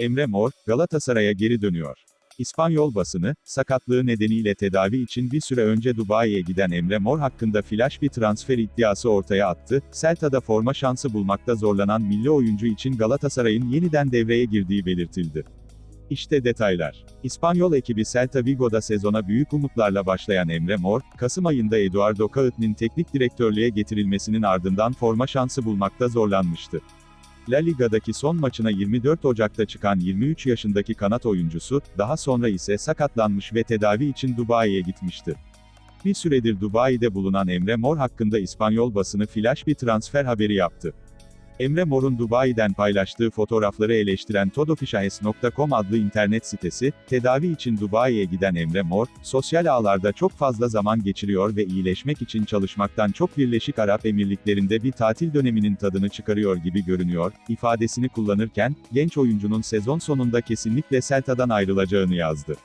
Emre Mor, Galatasaray'a geri dönüyor. İspanyol basını, sakatlığı nedeniyle tedavi için bir süre önce Dubai'ye giden Emre Mor hakkında flash bir transfer iddiası ortaya attı. Celta'da forma şansı bulmakta zorlanan milli oyuncu için Galatasaray'ın yeniden devreye girdiği belirtildi. İşte detaylar. İspanyol ekibi Celta Vigo'da sezona büyük umutlarla başlayan Emre Mor, Kasım ayında Eduardo Caut'nin teknik direktörlüğe getirilmesinin ardından forma şansı bulmakta zorlanmıştı. La Liga'daki son maçına 24 Ocak'ta çıkan 23 yaşındaki kanat oyuncusu, daha sonra ise sakatlanmış ve tedavi için Dubai'ye gitmişti. Bir süredir Dubai'de bulunan Emre Mor hakkında İspanyol basını flash bir transfer haberi yaptı. Emre Mor'un Dubai'den paylaştığı fotoğrafları eleştiren todofishahes.com adlı internet sitesi, tedavi için Dubai'ye giden Emre Mor, sosyal ağlarda çok fazla zaman geçiriyor ve iyileşmek için çalışmaktan çok Birleşik Arap Emirlikleri'nde bir tatil döneminin tadını çıkarıyor gibi görünüyor, ifadesini kullanırken, genç oyuncunun sezon sonunda kesinlikle Celta'dan ayrılacağını yazdı.